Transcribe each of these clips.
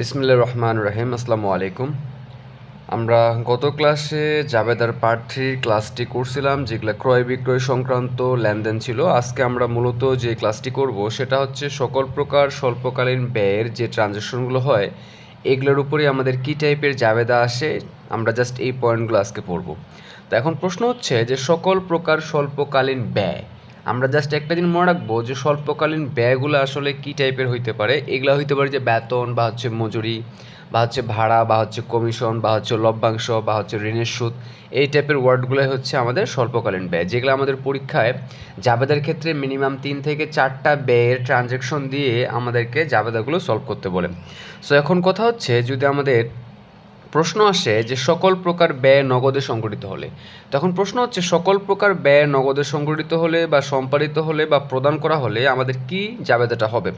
বিসমিল্লা রহমান রহিম, আসসালামু আলাইকুম। আমরা গত ক্লাসে জাবেদার পার্ট থ্রির ক্লাসটি করছিলাম, যেগুলো ক্রয় বিক্রয় সংক্রান্ত লেনদেন ছিল। আজকে আমরা মূলত যে ক্লাসটি করব, সেটা হচ্ছে সকল প্রকার স্বল্পকালীন ব্যয়ের যে ট্রানজ্যাকশনগুলো হয়, এগুলোর উপরেই আমাদের কী টাইপের জাবেদা আসে, আমরা জাস্ট এই পয়েন্টগুলো আজকে পড়ব। তো এখন প্রশ্ন হচ্ছে যে সকল প্রকার স্বল্পকালীন ব্যয় আমরা জাস্ট একটা দিন মনে রাখব যে স্বল্পকালীন ব্যয়গুলো আসলে কী টাইপের হইতে পারে? এগুলো হইতে পারে যে বেতন বা হচ্ছে মজুরি বা হচ্ছে ভাড়া বা হচ্ছে কমিশন বা হচ্ছে লভ্যাংশ বা হচ্ছে ঋণের সুদ, এই টাইপের ওয়ার্ডগুলোই হচ্ছে আমাদের স্বল্পকালীন ব্যয়। যেগুলো আমাদের পরীক্ষায় জাবেদার ক্ষেত্রে মিনিমাম তিন থেকে চারটা ব্যয়ের ট্রানজ্যাকশন দিয়ে আমাদেরকে জাবেদাগুলো সলভ করতে বলে। সো এখন কথা হচ্ছে যদি আমাদের প্রশ্ন আসে যে সকল প্রকার ব্যয় নগদে সংগঠিত হলে। তখন প্রশ্ন হচ্ছে, সকল প্রকার ব্যয় নগদে সংগঠিত হলে বা সম্পাদিত হলে বা প্রদান করা হলে আমাদের কি জাবেদাটা হবে?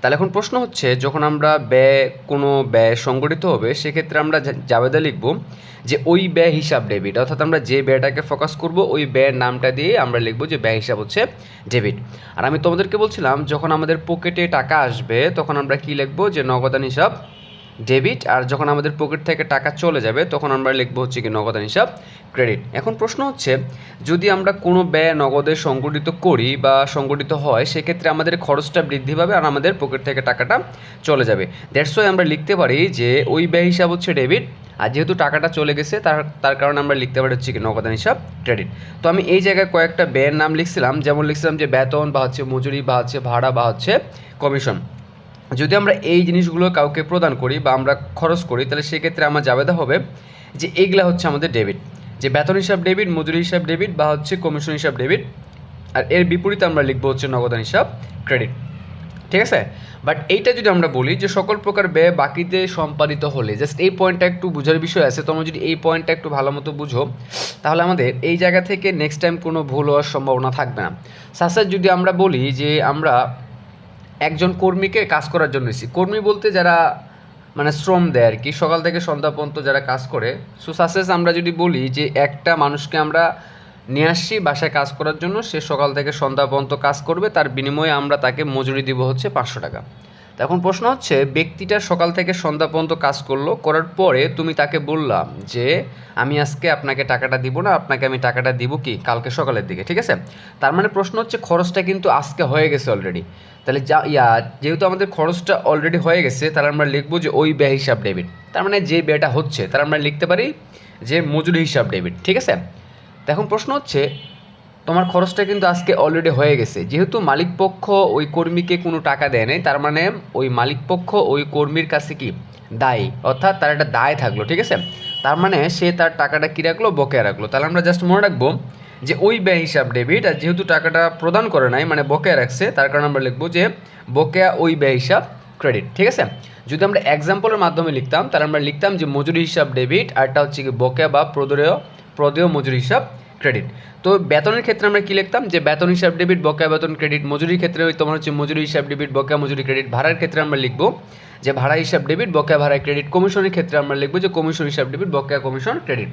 তাহলে এখন প্রশ্ন হচ্ছে, যখন আমরা ব্যয়, কোনো ব্যয় সংগঠিত হবে, সেক্ষেত্রে আমরা জাবেদা লিখব যে ওই ব্যয় হিসাব ডেবিট। অর্থাৎ আমরা যে ব্যয়টাকে ফোকাস করব, ওই ব্যয়ের নামটা দিয়ে আমরা লিখব যে ব্যয় হিসাব হচ্ছে ডেবিট। আর আমি তোমাদেরকে বলছিলাম, যখন আমাদের পকেটে টাকা আসবে, তখন আমরা কি লিখব? যে নগদান হিসাব ডেবিট আর যখন আমাদের পকেট থেকে টাকা চলে যাবে, তখন আমরা লিখব হচ্ছে কি নগদান হিসাব, ক্রেডিট। এখন প্রশ্ন হচ্ছে, যদি আমরা কোনো ব্যয় নগদে সংগঠিত করি বা সংগঠিত হয়, সেক্ষেত্রে আমাদের খরচটা বৃদ্ধি পাবে আর আমাদের পকেট থেকে টাকাটা চলে যাবে। ওয়াই আমরা লিখতে পারি যে, ওই ব্যয় হিসাব হচ্ছে ডেবিট, আর যেহেতু টাকাটা চলে গেছে, তার তার কারণে আমরা লিখতে পারি হচ্ছে কি নগদান হিসাব, ক্রেডিট। তো আমি এই জায়গায় কয়েকটা ব্যয়ের নাম লিখছিলাম, যেমন লিখছিলাম যে বেতন বা হচ্ছে মজুরি বা হচ্ছে ভাড়া বা হচ্ছে কমিশন। যদি আমরা এই জিনিসগুলো কাউকে প্রদান করি বা আমরা খরচ করি, তাহলে সেক্ষেত্রে আমার জাবেদা হবে যে এইগুলা হচ্ছে আমাদের ডেবিট। যে বেতন হিসাব ডেবিট, মজুরি হিসাব ডেবিট বা হচ্ছে কমিশন হিসাব ডেবিট, আর এর বিপরীতে আমরা লিখব হচ্ছে নগদান হিসাব ক্রেডিট। ঠিক আছে? বাট এইটা যদি আমরা বলি যে সকল প্রকার ব্যয় বাকিতে সম্পাদিত হলে, জাস্ট এই পয়েন্টটা একটু বোঝার বিষয় আছে, তোমরা যদি এই পয়েন্টটা একটু ভালো মতো বুঝো, তাহলে আমাদের এই জায়গা থেকে নেক্সট টাইম কোনো ভুল হওয়ার সম্ভাবনা থাকবে না। সাসার যদি আমরা বলি যে আমরা একজন কর্মীকে কাজ করার জন্য এসেছি। কর্মী বলতে যারা মানে শ্রম দেয় আর কি, সকাল থেকে সন্ধ্যা পর্যন্ত যারা কাজ করে সো সাসেস আমরা যদি বলি যে একটা মানুষকে আমরা নিয়ে আসছি বাসায় কাজ করার জন্য, সে সকাল থেকে সন্ধ্যা পর্যন্ত কাজ করবে, তার বিনিময়ে আমরা তাকে মজুরি দিব হচ্ছে পাঁচশো টাকা। এখন প্রশ্ন হচ্ছে, ব্যক্তিটা সকাল থেকে সন্ধ্যা পর্যন্ত কাজ করল, করার পরে তুমি তাকে বললাম যে, আমি আজকে আপনাকে টাকাটা দিব না, আপনাকে আমি টাকাটা দিব কি, কালকে সকালের দিকে, ঠিক আছে? তার মানে প্রশ্ন হচ্ছে, খরচটা কিন্তু আজকে হয়ে গেছে অলরেডি তাহলে যা, ইয়া, যেহেতু আমাদের খরচটা অলরেডি হয়ে গেছে, তাহলে আমরা লিখব যে, ওই ব্যয় হিসাব ডেবিট তার মানে যে ব্যয়টা হচ্ছে তার আমরা লিখতে পারি যে, মজুরি হিসাব ডেবিট ঠিক আছে? এখন প্রশ্ন হচ্ছে তোমার খরচটা কিন্তু আজকে অলরেডি হয়ে গেছে। যেহেতু মালিক পক্ষ ওই কর্মীকে কোনো টাকা দেয় নাই, তার মানে ওই মালিক পক্ষ ওই কর্মীর কাছে কি? দায়ী। অর্থাৎ তার একটা দায় থাকল, ঠিক আছে? তার মানে সে তার টাকাটা কী রাখল? বকেয়া রাখল। তাহলে আমরা জাস্ট মনে রাখব যে ওই ব্যয় হিসাব ডেবিট আর যেহেতু টাকাটা প্রদান করে নাই মানে বকেয়া রাখছে, তার কারণে আমরা লিখব যে বকেয়া ওই ব্যয় হিসাব ক্রেডিট ঠিক আছে? যদি আমরা এক্সাম্পলের মাধ্যমে লিখতাম, তাহলে আমরা লিখতাম যে মজুরি হিসাব ডেবিট আরটা হচ্ছে কি বকেয়া বা প্রদেয় প্রদেয় মজুরি হিসাব ক্রেডিট তো বেতনের ক্ষেত্রে আমরা কী লিখতাম? যে বেতন হিসাব ডেবিট বকেয়া বেতন ক্রেডিট মজুরির ক্ষেত্রে ওই তোমার হচ্ছে মজুরি হিসাব ডেবিট বকেয়া, মজুরি ক্রেডিট ভাড়ার ক্ষেত্রে আমরা লিখব যে ভাড়া হিসাব ডেবিট বকেয়া, ভাড়া ক্রেডিট কমিশনের ক্ষেত্রে আমরা লিখব যে কমিশন হিসাব ডেবিট বকেয়া, কমিশন ক্রেডিট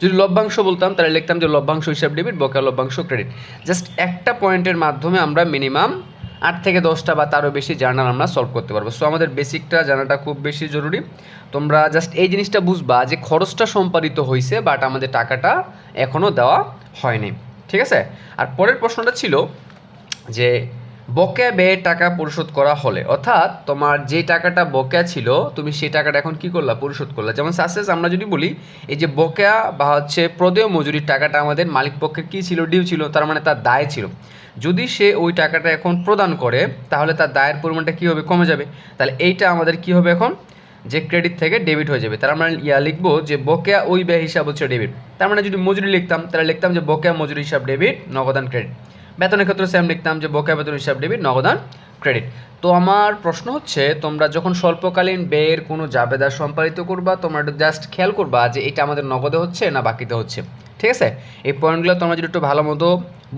যদি লভ্যাংশ বলতাম, তাহলে লিখতাম যে লভ্যাংশ হিসাব ডেবিট বকেয়া, লভ্যাংশ ক্রেডিট জাস্ট একটা পয়েন্টের মাধ্যমে আমরা মিনিমাম আট থেকে দশটা বা তারও বেশি জার্নাল আমরা সলভ করতে পারব। সো আমাদের বেসিকটা জানাটা খুব বেশি জরুরি। তোমরা জাস্ট এই জিনিসটা বুঝবা যে খরচটা সম্পাদিত হয়েছে বাট আমাদের টাকাটা এখনও দেওয়া হয়নি। ঠিক আছে? আর পরের প্রশ্নটা ছিল যে বকেয়া ব্যয়ের টাকা পরিশোধ করা হলে, অর্থাৎ তোমার যে টাকাটা বকেয়া ছিল, তুমি সেই টাকাটা এখন কি করলা? পরিশোধ করলা। যেমন সাকসেস আমরা যদি বলি, এই যে বকেয়া বা হচ্ছে প্রদেয় মজুরির টাকাটা আমাদের মালিক পক্ষের কী ছিল? ডিউ ছিল, তার মানে তার দায় ছিল। যদি সে ওই টাকাটা এখন প্রদান করে, তাহলে তার দায়ের পরিমাণটা কী হবে? কমে যাবে। তাহলে এইটা আমাদের কি হবে এখন? যে ক্রেডিট থেকে ডেবিট হয়ে যাবে। তার আমরা ইয়া লিখব যে বকেয়া ওই ব্যয় হিসাব হচ্ছে ডেবিট তার মানে যদি মজুরি লিখতাম, তাহলে লিখতাম যে বকেয়া মজুরি হিসাব ডেবিট নগদান ক্রেডিট বেতনের ক্ষেত্রে সেম লিখতাম যে বকেয়া বেতন হিসাব ডেবিট নগদান ক্রেডিট তো আমার প্রশ্ন হচ্ছে, তোমরা যখন স্বল্পকালীন ব্যয়ের কোনো জাবেদা সম্পাদিত করবা, তোমরা একটু জাস্ট খেয়াল করবা যে এটা আমাদের নগদে হচ্ছে না বাকিতে হচ্ছে। ঠিক আছে? এই পয়েন্টগুলো তোমরা যদি একটু ভালো মতো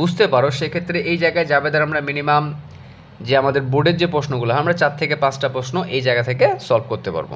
বুঝতে পারো, সেক্ষেত্রে এই জায়গায় জাবেদার আমরা মিনিমাম যে আমাদের বোর্ডের যে প্রশ্নগুলো, আমরা চার থেকে পাঁচটা প্রশ্ন এই জায়গা থেকে সলভ করতে পারব।